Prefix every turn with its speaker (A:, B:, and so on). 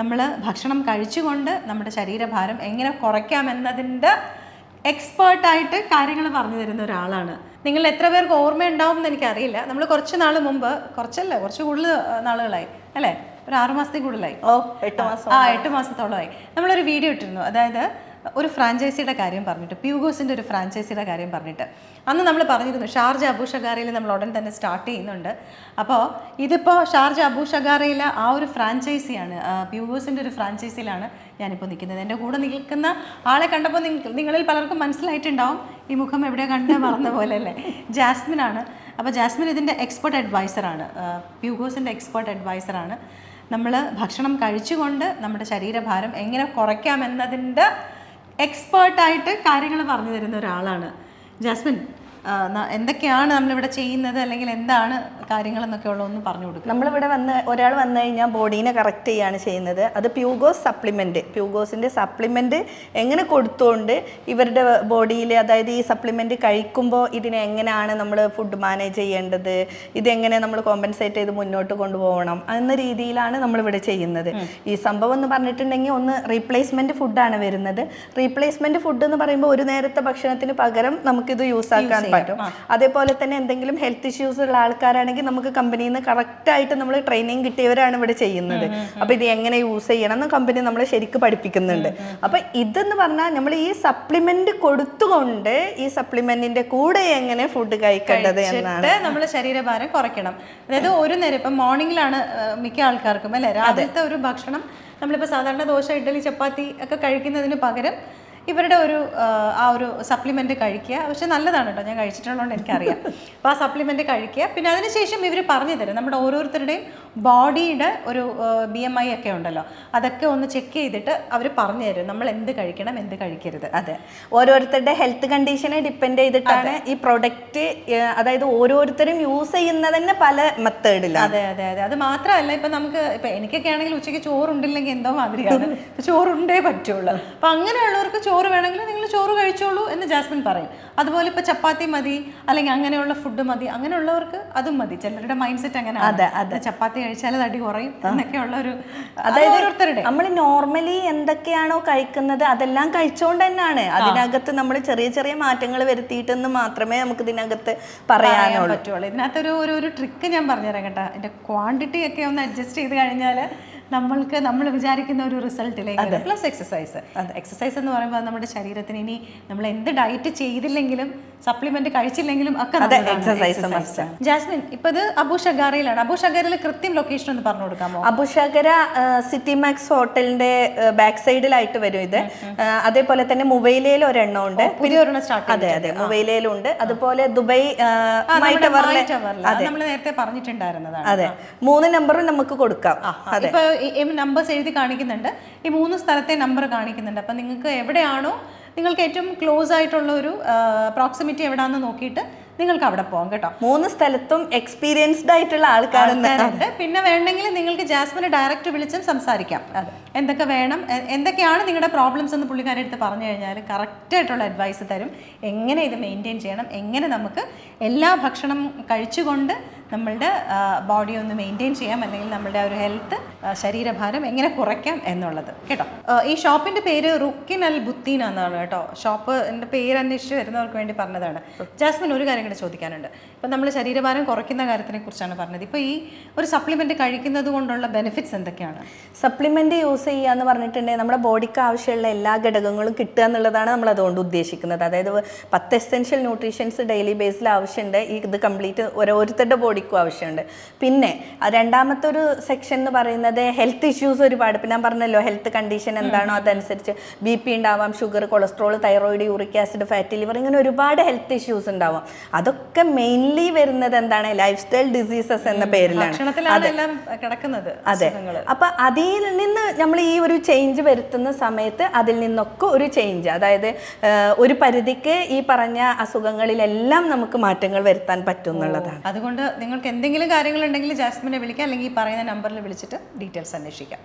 A: നമ്മൾ ഭക്ഷണം കഴിച്ചുകൊണ്ട് നമ്മുടെ ശരീരഭാരം എങ്ങനെ കുറയ്ക്കാമെന്നതിന്റെ എക്സ്പേർട്ടായിട്ട് കാര്യങ്ങൾ പറഞ്ഞു തരുന്ന ഒരാളാണ്. നിങ്ങൾ എത്ര പേർക്ക് ഓർമ്മയുണ്ടാവും എന്ന് എനിക്കറിയില്ല. നമ്മൾ കുറച്ച് നാൾ മുമ്പ് കുറച്ചല്ലേ കുറച്ച് കൂടുതൽ നാളുകളായി അല്ലേ? ഒരു ആറുമാസത്തിൽ കൂടുതലായി.
B: ഓ എട്ട് മാസം.
A: ആ എട്ട് മാസത്തോളമായി. നമ്മളൊരു വീഡിയോ ഇട്ടിരുന്നു. അതായത് ഒരു ഫ്രാഞ്ചൈസിയുടെ കാര്യം പറഞ്ഞിട്ട് പ്യൂഗോസിന്റെ ഒരു ഫ്രാഞ്ചൈസിയുടെ കാര്യം പറഞ്ഞിട്ട്. അന്ന് നമ്മൾ പറഞ്ഞിരുന്നു ഷാർജ അബു ഷഗാറയിൽ നമ്മൾ ഉടൻ തന്നെ സ്റ്റാർട്ട് ചെയ്യുന്നുണ്ട്. അപ്പോൾ ഇതിപ്പോൾ ഷാർജ അബു ഷഗാറയിലെ ആ ഒരു ഫ്രാഞ്ചൈസിയാണ് പ്യൂഗോസിന്റെ ഒരു ഫ്രാഞ്ചൈസിയിലാണ് ഞാനിപ്പോൾ നിൽക്കുന്നത്. എന്റെ കൂടെ നിൽക്കുന്ന ആളെ കണ്ടപ്പോൾ നിങ്ങളിൽ പലർക്കും മനസ്സിലായിട്ടുണ്ടാവും ഈ മുഖം എവിടെ കണ്ട് മറന്ന പോലെ അല്ലേ? ജാസ്മിൻ ആണ്. അപ്പോൾ ജാസ്മിൻ ഇതിന്റെ എക്സ്പെർട്ട് അഡ്വൈസറാണ് പ്യൂഗോസിന്റെ എക്സ്പെർട്ട് അഡ്വൈസറാണ് നമ്മൾ ഭക്ഷണം കഴിച്ചുകൊണ്ട് നമ്മുടെ ശരീരഭാരം എങ്ങനെ കുറയ്ക്കാമെന്നതിന്റെ എക്സ്പേർട്ടായിട്ട് കാര്യങ്ങൾ പറഞ്ഞു തരുന്ന ഒരാളാണ് ജാസ്മിൻ. എന്തൊക്കെയാണ് നമ്മളിവിടെ ചെയ്യുന്നത്? അല്ലെങ്കിൽ എന്താണ് കാര്യങ്ങളെന്നൊക്കെ ഉള്ള ഒന്ന് പറഞ്ഞു കൊടുക്കുക
B: നമ്മളിവിടെ വന്ന് ഒരാൾ വന്നു കഴിഞ്ഞാൽ ബോഡീനെ കറക്റ്റ് ചെയ്യാണ് ചെയ്യുന്നത്. അത് പ്യൂഗോസ് സപ്ലിമെന്റ് പ്യൂഗോസിന്റെ സപ്ലിമെന്റ് എങ്ങനെ കൊടുത്തുകൊണ്ട് ഇവരുടെ ബോഡിയിൽ അതായത് ഈ സപ്ലിമെന്റ് കഴിക്കുമ്പോൾ ഇതിനെ എങ്ങനെയാണ് നമ്മൾ ഫുഡ് മാനേജ് ചെയ്യേണ്ടത്? ഇതെങ്ങനെ നമ്മൾ കോമ്പൻസേറ്റ് ചെയ്ത് മുന്നോട്ട് കൊണ്ടുപോകണം? എന്ന രീതിയിലാണ് നമ്മളിവിടെ ചെയ്യുന്നത്. ഈ സംഭവം എന്ന് പറഞ്ഞിട്ടുണ്ടെങ്കിൽ ഒന്ന് റീപ്ലേസ്മെന്റ് ഫുഡാണ് വരുന്നത്. റീപ്ലേസ്മെന്റ് ഫുഡ് എന്ന് പറയുമ്പോൾ ഒരു നേരത്തെ ഭക്ഷണത്തിന് പകരം നമുക്കിത് യൂസ് ആക്കാൻ പറ്റും. അതേപോലെ തന്നെ എന്തെങ്കിലും ഹെൽത്ത് ഇഷ്യൂസ് ഉള്ള ആൾക്കാരാണെങ്കിൽ നമുക്ക് കമ്പനിയിൽ നിന്ന് കറക്റ്റ് ആയിട്ട് നമ്മൾ ട്രെയിനിങ് കിട്ടിയവരാണ് ഇവിടെ ചെയ്യുന്നത്. അപ്പൊ ഇത് എങ്ങനെ യൂസ് ചെയ്യണം എന്ന് കമ്പനി നമ്മളെ ശരിക്ക് പഠിപ്പിക്കുന്നുണ്ട്. അപ്പൊ ഇതെന്ന് പറഞ്ഞാൽ നമ്മൾ ഈ സപ്ലിമെന്റ് കൊടുത്തുകൊണ്ട് ഈ സപ്ലിമെന്റിന്റെ കൂടെ എങ്ങനെ ഫുഡ് കഴിക്കേണ്ടത് എന്നാണ്.
A: നമ്മൾ ശരീരഭാരം കുറയ്ക്കണം. അതായത് ഒരു നേരം ഇപ്പം മോർണിംഗിലാണ് മിക്ക ആൾക്കാർക്കും അല്ലേ? രാവിലത്തെ ഒരു ഭക്ഷണം നമ്മളിപ്പോൾ സാധാരണ ദോശ ഇഡ്ഡലി ചപ്പാത്തി ഒക്കെ കഴിക്കുന്നതിന് പകരം ഇവരുടെ ഒരു ആ, ഒരു സപ്ലിമെന്റ് കഴിക്കുക. പക്ഷെ നല്ലതാണ് കേട്ടോ. ഞാൻ കഴിച്ചിട്ടുള്ളതുകൊണ്ട് എനിക്കറിയാം. അപ്പോൾ ആ സപ്ലിമെന്റ് കഴിക്കുക. പിന്നെ അതിനുശേഷം ഇവർ പറഞ്ഞു തരും. നമ്മുടെ ഓരോരുത്തരുടെയും ബോഡിയുടെ ഒരു ബി എം ഐ ഒക്കെ ഉണ്ടല്ലോ. അതൊക്കെ ഒന്ന് ചെക്ക് ചെയ്തിട്ട് അവർ പറഞ്ഞു തരും. നമ്മൾ എന്ത് കഴിക്കണം എന്ത് കഴിക്കരുത്.
B: അതെ. ഓരോരുത്തരുടെ ഹെൽത്ത് കണ്ടീഷനെ ഡിപ്പെൻഡ് ചെയ്തിട്ടാണ് ഈ പ്രൊഡക്റ്റ് അതായത് ഓരോരുത്തരും യൂസ് ചെയ്യുന്നത് തന്നെ പല മെത്തേഡിലാണ്
A: അതെ അതെ അതെ. അത് മാത്രമല്ല ഇപ്പം നമുക്ക് ഇപ്പം എനിക്കൊക്കെ ആണെങ്കിൽ ഉച്ചയ്ക്ക് ചോറുണ്ടില്ലെങ്കിൽ എന്തോ മാതിരിയാണ്. ചോറുണ്ടേ പറ്റുള്ളൂ. അപ്പം അങ്ങനെയുള്ളവർക്ക് ചോറ് വേണമെങ്കിൽ നിങ്ങൾ ചോറ് കഴിച്ചോളൂ എന്ന് ജാസ്മിൻ പറയും. അതുപോലെ ഇപ്പൊ ചപ്പാത്തി മതി അല്ലെങ്കിൽ അങ്ങനെയുള്ള ഫുഡ് മതി അങ്ങനെയുള്ളവർക്ക് അതും മതി. ചിലരുടെ മൈൻഡ് സെറ്റ് അങ്ങനെ
B: അതെ, അതെ.
A: ചപ്പാത്തി കഴിച്ചാൽ തടി കുറയും എന്നൊക്കെയുള്ള ഒരു അതായത് ഓരോരുത്തരുടെ
B: നമ്മൾ നോർമലി എന്തൊക്കെയാണോ കഴിക്കുന്നത് അതെല്ലാം കഴിച്ചുകൊണ്ട് തന്നെയാണ് അതിനകത്ത് നമ്മൾ ചെറിയ ചെറിയ മാറ്റങ്ങൾ വരുത്തിയിട്ടെന്ന് മാത്രമേ നമുക്ക് ഇതിനകത്ത്
A: പറയാൻ പറ്റുള്ളൂ. ഇതിനകത്തൊരു ഒരു ഒരു ട്രിക്ക് ഞാൻ പറഞ്ഞുതരാം കേട്ടോ. എന്റെ ക്വാണ്ടിറ്റി ഒക്കെ ഒന്ന് അഡ്ജസ്റ്റ് ചെയ്ത് കഴിഞ്ഞാൽ നമ്മൾക്ക് നമ്മൾ വിചാരിക്കുന്ന ഒരു റിസൾട്ടിലേക്ക് പ്ലസ് എക്സസൈസ് എക്സസൈസ് എന്ന് പറയുമ്പോൾ നമ്മുടെ ശരീരത്തിന് ഇനി നമ്മൾ എന്ത് ഡയറ്റ് ചെയ്തില്ലെങ്കിലും സപ്ലിമെന്റ് കഴിച്ചില്ലെങ്കിലും ഒക്കെ. ജാസ്മിൻ ഇപ്പൊ ഇത് അബു ഷഗാറയിലാണ് അബു ഷഗാറിൽ കൃത്യം ലൊക്കേഷൻ ഒന്ന് പറഞ്ഞു കൊടുക്കാമോ?
B: അബു ഷഗര സിറ്റി മാക്സ് ഹോട്ടലിന്റെ ബാക്ക് സൈഡിലായിട്ട് വരും ഇത്. അതേപോലെ തന്നെ മുവൈലയിൽ ഒരെണ്ണം ഉണ്ട്
A: പുതിയൊരെണ്ണം സ്റ്റാർട്ട്
B: അതെ അതെ മുവൈലയിലുണ്ട്. അതുപോലെ ദുബൈ
A: നമ്മൾ നേരത്തെ പറഞ്ഞിട്ടുണ്ടായിരുന്നതാണ്.
B: അതെ. മൂന്ന് നമ്പറും നമുക്ക് കൊടുക്കാം.
A: ഇപ്പൊ നമ്പേഴ്സ് എഴുതി കാണിക്കുന്നുണ്ട്. ഈ മൂന്ന് സ്ഥലത്തെ നമ്പർ കാണിക്കുന്നുണ്ട്. അപ്പം നിങ്ങൾക്ക് എവിടെയാണോ നിങ്ങൾക്ക് ഏറ്റവും ക്ലോസ് ആയിട്ടുള്ള ഒരു പ്രോക്സിമിറ്റി എവിടെയാണെന്ന് നോക്കിയിട്ട് നിങ്ങൾക്ക് അവിടെ പോകാം കേട്ടോ.
B: മൂന്ന് സ്ഥലത്തും എക്സ്പീരിയൻസ്ഡ് ആയിട്ടുള്ള ആൾക്കാരുണ്ട്.
A: പിന്നെ വേണമെങ്കിൽ നിങ്ങൾക്ക് ജാസ്മിനെ ഡയറക്റ്റ് വിളിച്ചും സംസാരിക്കാം. എന്തൊക്കെ വേണം എന്തൊക്കെയാണ് നിങ്ങളുടെ പ്രോബ്ലംസ് എന്ന് പുള്ളിക്കാരുടെ അടുത്ത് പറഞ്ഞു കഴിഞ്ഞാൽ കറക്റ്റ് ആയിട്ടുള്ള അഡ്വൈസ് തരും. എങ്ങനെ ഇത് മെയിന്റെയിൻ ചെയ്യണം എങ്ങനെ നമുക്ക് എല്ലാ ഭക്ഷണം കഴിച്ചുകൊണ്ട് നമ്മളുടെ ബോഡി ഒന്ന് മെയിന്റെയിൻ ചെയ്യാം അല്ലെങ്കിൽ നമ്മളുടെ ഒരു ഹെൽത്ത് ശരീരഭാരം എങ്ങനെ കുറയ്ക്കാം എന്നുള്ളത്. കേട്ടോ? ഈ ഷോപ്പിന്റെ പേര് റുക്കിൻ അൽ ബുത്തീൻ എന്നാണ് കേട്ടോ. ഷോപ്പ് എന്റെ പേര് അന്വേഷിച്ച് വരുന്നവർക്ക് വേണ്ടി പറഞ്ഞതാണ്. ജാസ്മിൻ ഒരു കാര്യം കൂടെ ചോദിക്കാനുണ്ട്. ഇപ്പം നമ്മൾ ശരീരഭാരം കുറയ്ക്കുന്ന കാര്യത്തിനെ കുറിച്ചാണ് പറഞ്ഞത്. ഇപ്പോൾ ഈ ഒരു സപ്ലിമെന്റ് കഴിക്കുന്നത് കൊണ്ടുള്ള ബെനിഫിറ്റ്സ് എന്തൊക്കെയാണ്?
B: സപ്ലിമെന്റ് യൂസ് ചെയ്യുക എന്ന് പറഞ്ഞിട്ടുണ്ടെങ്കിൽ നമ്മുടെ ബോഡിക്ക് ആവശ്യമുള്ള എല്ലാ ഘടകങ്ങളും കിട്ടുക എന്നുള്ളതാണ് നമ്മൾ അതുകൊണ്ട് ഉദ്ദേശിക്കുന്നത്. അതായത് പത്ത് എസെൻഷ്യൽ ന്യൂട്രീഷൻസ് ഡെയിലി ബേസിൽ ആവശ്യമുണ്ട്. ഈ ഇത് കംപ്ലീറ്റ് ഓരോരുത്തരുടെ ബോഡിക്കും ആവശ്യമുണ്ട്. പിന്നെ രണ്ടാമത്തെ ഒരു സെക്ഷൻ എന്ന് പറയുന്നത് ഹെൽത്ത് ഇഷ്യൂസ് ഒരുപാട്. ഇപ്പം ഞാൻ പറഞ്ഞല്ലോ ഹെൽത്ത് കണ്ടീഷൻ എന്താണോ അതനുസരിച്ച് ബി പി ഉണ്ടാവാം sugar cholesterol thyroid uric acid fatty liver ഇങ്ങനെ ഒരുപാട് ഹെൽത്ത് ഇഷ്യൂസ് ഉണ്ടാവാം. അതൊക്കെ മെയിൻലി വരുന്നത് എന്താണ്? ലൈഫ് സ്റ്റൈൽ ഡിസീസസ് എന്ന പേരിലാണ്.
A: കിടക്കുന്നത്
B: അതെ. അപ്പൊ അതിൽ നിന്ന് നമ്മൾ ഈ ഒരു ചേഞ്ച് വരുത്തുന്ന സമയത്ത് അതിൽ നിന്നൊക്കെ ഒരു ചേഞ്ച് അതായത് ഒരു പരിധിക്ക് ഈ പറഞ്ഞ അസുഖങ്ങളിലെല്ലാം നമുക്ക് മാറ്റങ്ങൾ വരുത്താൻ പറ്റും എന്നുള്ളതാണ്.
A: അതുകൊണ്ട് നിങ്ങൾക്ക് എന്തെങ്കിലും കാര്യങ്ങളുണ്ടെങ്കിൽ ജാസ്മിനെ വിളിക്കാം അല്ലെങ്കിൽ ഈ പറയുന്ന നമ്പറിൽ വിളിച്ചിട്ട് ഡീറ്റെയിൽസ് അന്വേഷിക്കാം.